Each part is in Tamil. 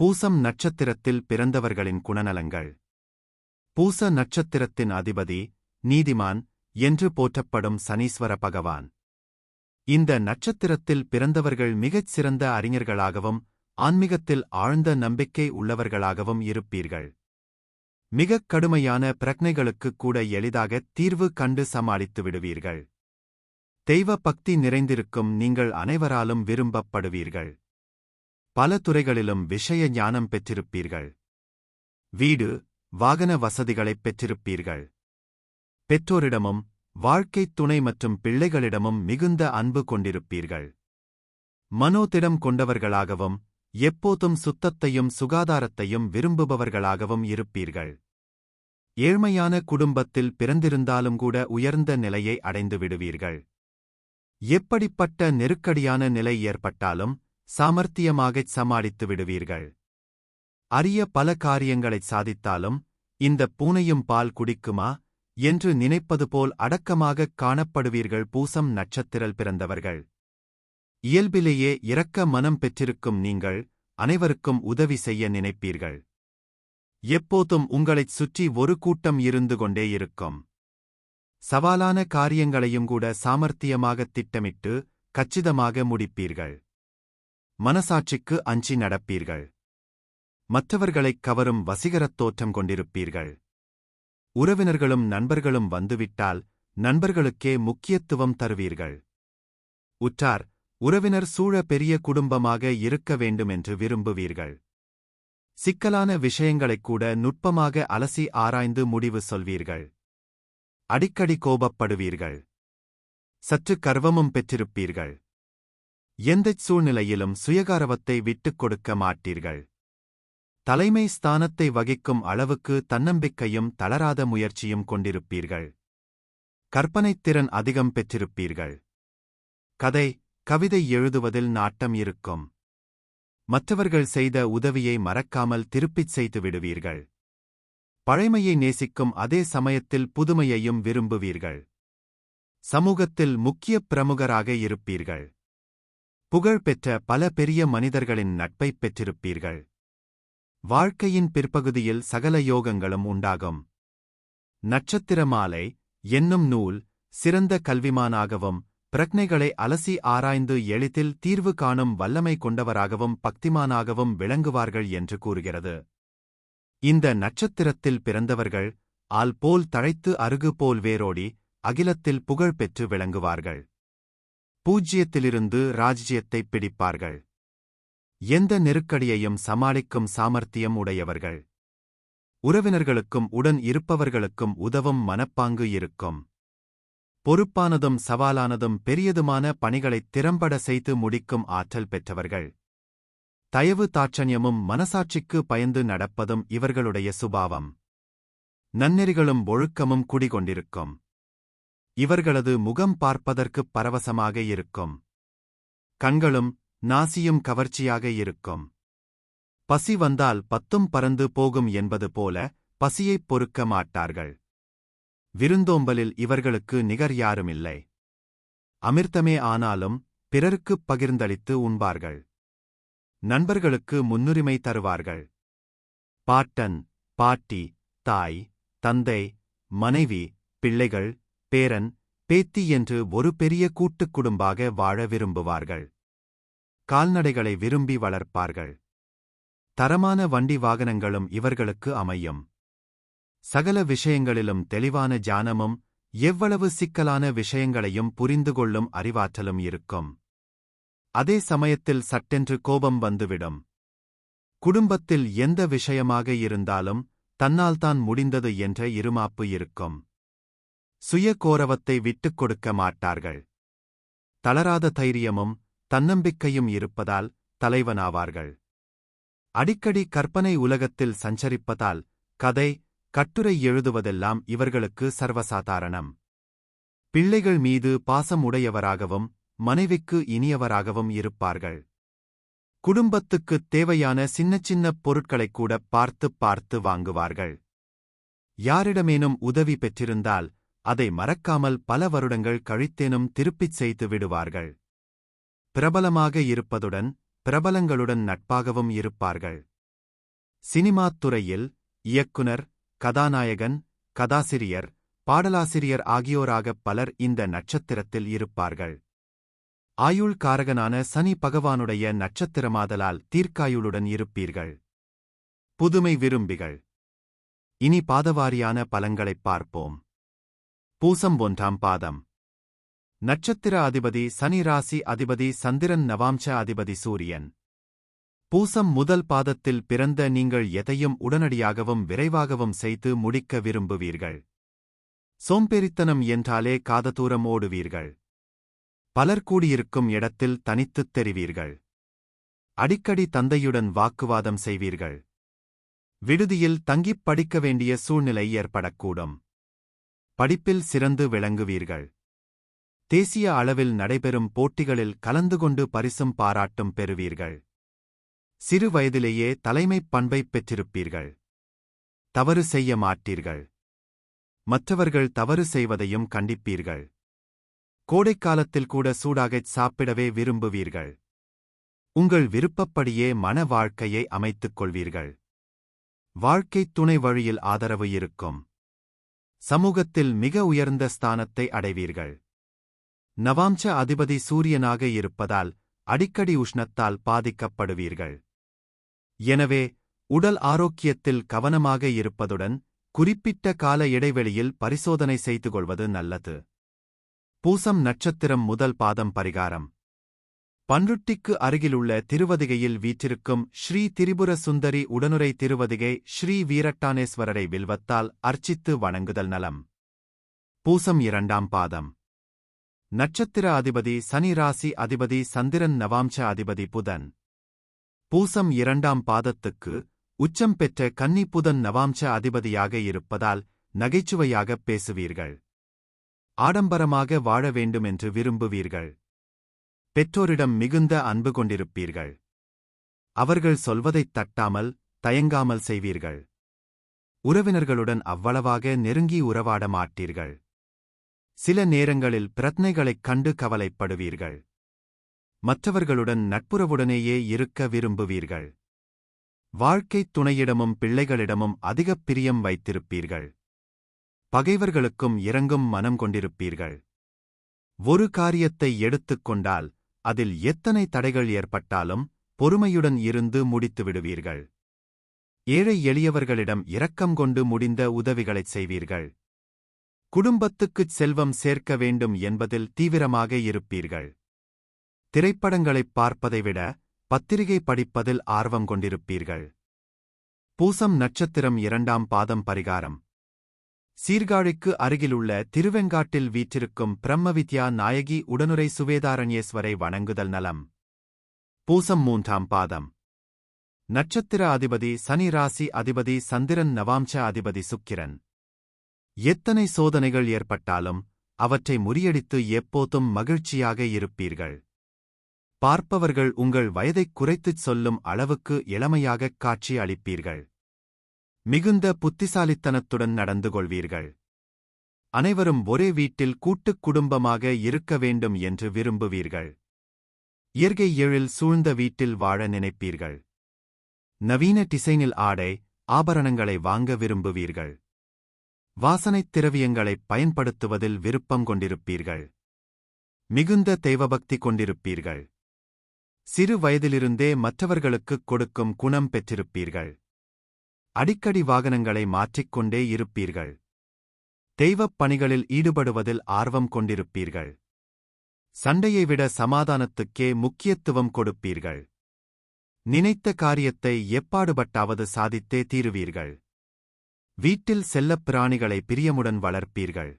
பூசம் நட்சத்திரத்தில் பிறந்தவர்களின் குணநலங்கள். பூச நட்சத்திரத்தின் அதிபதி நீதிமான் என்று போற்றப்படும் சனீஸ்வர பகவான். இந்த நட்சத்திரத்தில் பிறந்தவர்கள் மிகச் சிறந்த அறிஞர்களாகவும் ஆன்மீகத்தில் ஆழ்ந்த நம்பிக்கை உள்ளவர்களாகவும் இருப்பீர்கள். மிகக் கடுமையான பிரக்னைகளுக்குக் கூட எளிதாக தீர்வு கண்டு சமாளித்து விடுவீர்கள். தெய்வ பக்தி நிறைந்திருக்கும் நீங்கள் அனைவராலும் விரும்பப்படுவீர்கள். பல துறைகளிலும் விஷய ஞானம் பெற்றிருப்பீர்கள். வீடு வாகன வசதிகளைப் பெற்றிருப்பீர்கள். பெற்றோரிடமும் வாழ்க்கைத் துணை மற்றும் பிள்ளைகளிடமும் மிகுந்த அன்பு கொண்டிருப்பீர்கள். மனோதிடம் கொண்டவர்களாகவும் எப்போதும் சுத்தத்தையும் சுகாதாரத்தையும் விரும்புபவர்களாகவும் இருப்பீர்கள். ஏழ்மையான குடும்பத்தில் பிறந்திருந்தாலும் கூட உயர்ந்த நிலையை அடைந்து விடுவீர்கள் எப்படிப்பட்ட நெருக்கடியான நிலை ஏற்பட்டாலும் சாமர்த்தியமாகச் சமாளித்து விடுவீர்கள். அரிய பல காரியங்களைச் சாதித்தாலும் இந்த பூனையும் பால் குடிக்குமா என்று நினைப்பது போல் அடக்கமாகக் காணப்படுவீர்கள் பூசம் நட்சத்திரல் பிறந்தவர்கள். இயல்பிலேயே இரக்க மனம் பெற்றிருக்கும் நீங்கள் அனைவருக்கும் உதவி செய்ய நினைப்பீர்கள். எப்போதும் உங்களைச் சுற்றி ஒரு கூட்டம் இருந்து கொண்டே இருக்கும். சவாலான காரியங்களையும் கூட சாமர்த்தியமாகத் திட்டமிட்டு கச்சிதமாக முடிப்பீர்கள். மனசாட்சிக்கு அஞ்சி நடப்பீர்கள். மற்றவர்களைக் கவரும் வசீகரத் தோற்றம் கொண்டிருப்பீர்கள். உறவினர்களும் நண்பர்களும் வந்துவிட்டால் நண்பர்களுக்கே முக்கியத்துவம் தருவீர்கள். உற்றார் உறவினர் சூழ பெரிய குடும்பமாக இருக்க வேண்டுமென்று விரும்புவீர்கள். சிக்கலான விஷயங்களைக் கூட நுட்பமாக அலசி ஆராய்ந்து முடிவு சொல்வீர்கள். அடிக்கடி கோபப்படுவீர்கள். சற்று கர்வமும் பெற்றிருப்பீர்கள். எந்தச் சூழ்நிலையிலும் சுயகாரவத்தை விட்டுக் கொடுக்க மாட்டீர்கள். தலைமை ஸ்தானத்தை வகிக்கும் அளவுக்கு தன்னம்பிக்கையும் தளராத முயற்சியும் கொண்டிருப்பீர்கள். கற்பனைத் திறன் அதிகம் பெற்றிருப்பீர்கள். கதை கவிதை எழுதுவதில் நாட்டம் இருக்கும். மற்றவர்கள் செய்த உதவியை மறக்காமல் திருப்பிச் செய்து விடுவீர்கள். பழைமையை நேசிக்கும் அதே சமயத்தில் புதுமையையும் விரும்புவீர்கள். சமூகத்தில் முக்கிய பிரமுகராக இருப்பீர்கள். புகழ்பெற்ற பல பெரிய மனிதர்களின் நட்பைப் பெற்றிருப்பீர்கள். வாழ்க்கையின் பிற்பகுதியில் சகல யோகங்களும் உண்டாகும். நட்சத்திர மாலை என்னும் நூல் சிறந்த கல்விமானாகவும் பிரக்னைகளை அலசி ஆராய்ந்து எளிதில் தீர்வு காணும் வல்லமை கொண்டவராகவும் பக்திமானாகவும் விளங்குவார்கள் என்று கூறுகிறது. இந்த நட்சத்திரத்தில் பிறந்தவர்கள் ஆல் போல் தழைத்து அருகு போல் வேரோடி அகிலத்தில் புகழ்பெற்று விளங்குவார்கள். பூஜ்யத்திலிருந்து ராஜ்ஜியத்தைப் பிடிப்பார்கள். எந்த நெருக்கடியையும் சமாளிக்கும் சாமர்த்தியம் உடையவர்கள். உறவினர்களுக்கும் உடன் இருப்பவர்களுக்கும் உதவும் மனப்பாங்கு இருக்கும். பொறுப்பானதும் சவாலானதும் பெரியதுமான பணிகளைத் திறம்பட செய்து முடிக்கும் ஆற்றல் பெற்றவர்கள். தயவு தாட்சண்யமும் மனசாட்சிக்கு பயந்து நடப்பதும் இவர்களுடைய சுபாவம். நன்னெறிகளும் ஒழுக்கமும் குடிகொண்டிருக்கும். இவர்களது முகம் பார்ப்பதற்குப் பரவசமாக இருக்கும். கண்களும் நாசியும் கவர்ச்சியாக இருக்கும். பசி வந்தால் பத்தும் பறந்து போகும் என்பது போல பசியைப் பொறுக்க மாட்டார்கள். விருந்தோம்பலில் இவர்களுக்கு நிகர் யாருமில்லை. அமிர்தமே ஆனாலும் பிறருக்குப் பகிர்ந்தளித்து உண்பார்கள். நண்பர்களுக்கு முன்னுரிமை தருவார்கள். பாட்டன் பாட்டி தாய் தந்தை மனைவி பிள்ளைகள் பேரன் பேத்தி என்று ஒரு பெரிய கூட்டுக் குடும்பாக வாழ விரும்புவார்கள். கால்நடைகளை விரும்பி வளர்ப்பார்கள். தரமான வண்டி வாகனங்களும் இவர்களுக்கு அமையும். சகல விஷயங்களிலும் தெளிவான ஜானமும் எவ்வளவு சிக்கலான விஷயங்களையும் புரிந்து கொள்ளும் அறிவாற்றலும் இருக்கும். அதே சமயத்தில் சட்டென்று கோபம் வந்துவிடும். குடும்பத்தில் எந்த விஷயமாக இருந்தாலும் தன்னால்தான் முடிந்தது என்ற இருமாப்பு இருக்கும். சுய கோரவத்தை விட்டுக் கொடுக்க மாட்டார்கள். தளராத தைரியமும் தன்னம்பிக்கையும் இருப்பதால் தலைவனாவார்கள். அடிக்கடி கற்பனை உலகத்தில் சஞ்சரிப்பதால் கதை கட்டுரை எழுதுவதெல்லாம் இவர்களுக்கு சர்வசாதாரணம். பிள்ளைகள் மீது பாசம் உடையவராகவும் மனைவிக்கு இனியவராகவும் இருப்பார்கள். குடும்பத்துக்குத் தேவையான சின்ன சின்ன பொருட்களைக் கூட பார்த்து பார்த்து வாங்குவார்கள். யாரிடமேனும் உதவி பெற்றிருந்தால் அதை மறக்காமல் பல வருடங்கள் கழித்தேனும் திருப்பிச் செய்து விடுவார்கள். பிரபலமாக இருப்பதுடன் பிரபலங்களுடன் நட்பாகவும் இருப்பார்கள். சினிமாத் துறையில் இயக்குனர் கதாநாயகன் கதாசிரியர் பாடலாசிரியர் ஆகியோராகப் பலர் இந்த நட்சத்திரத்தில் இருப்பார்கள். ஆயுள் காரகனான சனி பகவானுடைய நட்சத்திரமாதலால் தீர்க்காயுளுடன் இருப்பீர்கள். புதுமை விரும்பிகள். இனி பாதவாரியான பலங்களைப் பார்ப்போம். பூசம் ஒன்றாம் பாதம். நட்சத்திர அதிபதி சனி ராசி அதிபதி சந்திரன் நவாம்ச அதிபதி சூரியன். பூசம் முதல் பாதத்தில் பிறந்த நீங்கள் எதையும் உடனடியாகவும் விரைவாகவும் செய்து முடிக்க விரும்புவீர்கள். சோம்பேறித்தனம் என்றாலே காததூரம் ஓடுவீர்கள். பலர் கூடியிருக்கும் இடத்தில் தனித்துத் தெரிவீர்கள். அடிக்கடி தந்தையுடன் வாக்குவாதம் செய்வீர்கள். விடுதியில் தங்கிப் படிக்க வேண்டிய சூழ்நிலை ஏற்படக்கூடும். படிப்பில் சிறந்து விளங்குவீர்கள். தேசிய அளவில் நடைபெறும் போட்டிகளில் கலந்து கொண்டு பரிசும் பாராட்டும் பெறுவீர்கள். சிறு வயதிலேயே தலைமைப் பண்பைப் பெற்றிருப்பீர்கள். தவறு செய்ய மாட்டீர்கள். மற்றவர்கள் தவறு செய்வதையும் கண்டிப்பீர்கள். கோடைக்காலத்தில் கூட சூடாகச் சாப்பிடவே விரும்புவீர்கள். உங்கள் விருப்பப்படியே மன வாழ்க்கையை அமைத்துக் கொள்வீர்கள். வாழ்க்கைத் துணை வழியில் ஆதரவு இருக்கும். சமூகத்தில் மிக உயர்ந்த ஸ்தானத்தை அடைவீர்கள். நவாம்ச அதிபதி சூரியனாக இருப்பதால் அடிக்கடி உஷ்ணத்தால் பாதிக்கப்படுவீர்கள். எனவே உடல் ஆரோக்கியத்தில் கவனமாக இருப்பதுடன் குறிப்பிட்ட கால இடைவெளியில் பரிசோதனை செய்து கொள்வது நல்லது. பூசம் நட்சத்திரம் முதல் பாதம் பரிகாரம். பன்ருட்டிக்கு அருகிலுள்ள திருவதிகையில் வீற்றிருக்கும் ஸ்ரீ திரிபுர சுந்தரி உடனுரை திருவதிகை ஸ்ரீ வீரட்டானேஸ்வரரை வில்வத்தால் அர்ச்சித்து வணங்குதல் நலம். பூசம் இரண்டாம் பாதம். நட்சத்திர அதிபதி சனி ராசி அதிபதி சந்திரன் நவாம்ச அதிபதி புதன். பூசம் இரண்டாம் பாதத்துக்கு உச்சம் பெற்ற கன்னி புதன் நவாம்ச அதிபதியாக இருப்பதால் நகைச்சுவையாகப் பேசுவீர்கள். ஆடம்பரமாக வாழ வேண்டுமென்று விரும்புவீர்கள். பெற்றோரிடம் மிகுந்த அன்பு கொண்டிருப்பீர்கள். அவர்கள் சொல்வதைத் தட்டாமல் தயங்காமல் செய்வீர்கள். உறவினர்களுடன் அவ்வளவாக நெருங்கி உறவாட மாட்டீர்கள். சில நேரங்களில் பிரத்னைகளைக் கண்டு கவலைப்படுவீர்கள். மற்றவர்களுடன் நட்புறவுடனேயே இருக்க விரும்புவீர்கள். வாழ்க்கைத் துணையிடமும் பிள்ளைகளிடமும் அதிகப் பிரியம் வைத்திருப்பீர்கள். பகைவர்களுக்கும் இறங்கும் மனம் கொண்டிருப்பீர்கள். ஒரு காரியத்தை எடுத்துக் கொண்டால் அதில் எத்தனை தடைகள் ஏற்பட்டாலும் பொறுமையுடன் இருந்து முடித்து விடுவீர்கள். ஏழை எளியவர்களிடம் இரக்கம் கொண்டு முடிந்த உதவிகளைச் செய்வீர்கள். குடும்பத்துக்குச் செல்வம் சேர்க்க வேண்டும் என்பதில் தீவிரமாக இருப்பீர்கள். திரைப்படங்களைப் பார்ப்பதை விட பத்திரிகை படிப்பதில் ஆர்வம் கொண்டிருப்பீர்கள். பூசம் நட்சத்திரம் இரண்டாம் பாதம் பரிகாரம். சீர்காழிக்கு அருகிலுள்ள திருவெங்காட்டில் வீற்றிருக்கும் பிரம்மவித்யா நாயகி உடனுரை சுவேதாரண்யேஸ்வரை வணங்குதல் நலம். பூசம் மூன்றாம் பாதம். நட்சத்திர அதிபதி சனி ராசி அதிபதி சந்திரன் நவாம்ச அதிபதி சுக்கிரன். எத்தனை சோதனைகள் ஏற்பட்டாலும் அவற்றை முறியடித்து எப்போதும் மகிழ்ச்சியாக இருப்பீர்கள். பார்ப்பவர்கள் உங்கள் வயதைக் குறைத்துச் சொல்லும் அளவுக்கு இளமையாகக் காட்சி அளிப்பீர்கள். மிகுந்த புத்திசாலித்தனத்துடன் நடந்து கொள்வீர்கள் அனைவரும் ஒரே வீட்டில் கூட்டுக் குடும்பமாக இருக்க வேண்டும் என்று விரும்புவீர்கள். இயற்கை எழில் சூழ்ந்த வீட்டில் வாழ நினைப்பீர்கள். நவீன டிசைனில் ஆடை ஆபரணங்களை வாங்க விரும்புவீர்கள். வாசனைத் திரவியங்களைப் பயன்படுத்துவதில் விருப்பம் கொண்டிருப்பீர்கள். மிகுந்த தெய்வபக்தி கொண்டிருப்பீர்கள். சிறு வயதிலிருந்தே மற்றவர்களுக்குக் கொடுக்கும் குணம் பெற்றிருப்பீர்கள். அடிக்கடி வாகனங்களை மாற்றிக்கொண்டே இருப்பீர்கள். தெய்வப் பணிகளில் ஈடுபடுவதில் ஆர்வம் கொண்டிருப்பீர்கள். சண்டையை விட சமாதானத்துக்கே முக்கியத்துவம் கொடுப்பீர்கள். நினைத்த காரியத்தை எப்பாடுபட்டாவது சாதித்தே தீருவீர்கள். வீட்டில் செல்லப் பிராணிகளை பிரியமுடன் வளர்ப்பீர்கள்.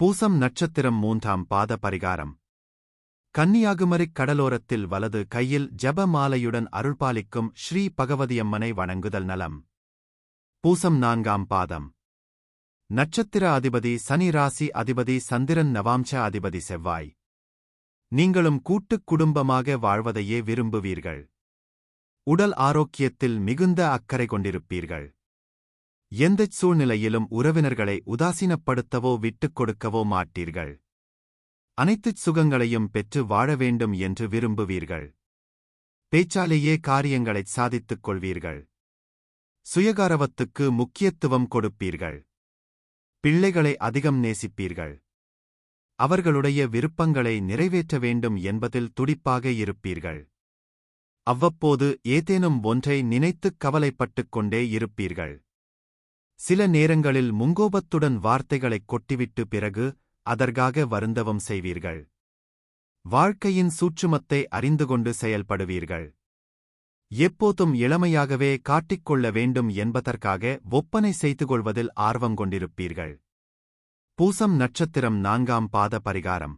பூசம் நட்சத்திரம் மூன்றாம் பாத பரிகாரம் கன்னியாகுமரிக் கடலோரத்தில் வலது கையில் ஜப மாலையுடன் அருள்பாலிக்கும் ஸ்ரீ பகவதியம்மனை வணங்குதல் நலம். பூசம் நான்காம் பாதம். நட்சத்திர அதிபதி சனி ராசி அதிபதி சந்திரன் நவாம்ச அதிபதி செவ்வாய். நீங்களும் கூட்டுக் குடும்பமாக வாழ்வதையே விரும்புவீர்கள். உடல் ஆரோக்கியத்தில் மிகுந்த அக்கறை கொண்டிருப்பீர்கள். எந்தச் சூழ்நிலையிலும் உறவினர்களை உதாசீனப்படுத்தவோ விட்டுக் கொடுக்கவோ மாட்டீர்கள். அனைத்துச் சுகங்களையும் பெற்று வாழ வேண்டும் என்று விரும்புவீர்கள். பேச்சாலேயே காரியங்களைச் சாதித்துக் கொள்வீர்கள். சுயகாரவத்துக்கு முக்கியத்துவம் கொடுப்பீர்கள். பிள்ளைகளை அதிகம் நேசிப்பீர்கள். அவர்களுடைய விருப்பங்களை நிறைவேற்ற வேண்டும் என்பதில் துடிப்பாக இருப்பீர்கள். அவ்வப்போது ஏதேனும் ஒன்றை நினைத்துக் கவலைப்பட்டுக் கொண்டே இருப்பீர்கள். சில நேரங்களில் முங்கோபத்துடன் வார்த்தைகளைக் கொட்டிவிட்டு பிறகு அதற்காக வருந்தவம் செய்வீர்கள். வாழ்க்கையின் சூட்சுமத்தை அறிந்து கொண்டு செயல்படுவீர்கள். எப்போதும் இளமையாகவே காட்டிக்கொள்ள வேண்டும் என்பதற்காக ஒப்பனை செய்து கொள்வதில் ஆர்வம் கொண்டிருப்பீர்கள். பூசம் நட்சத்திரம் நான்காம் பாத பரிகாரம்.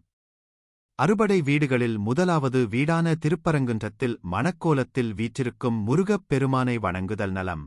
அறுபடை வீடுகளில் முதலாவது வீடான திருப்பரங்குன்றத்தில் மணக்கோலத்தில் வீற்றிருக்கும் முருகப் பெருமானை வணங்குதல் நலம்.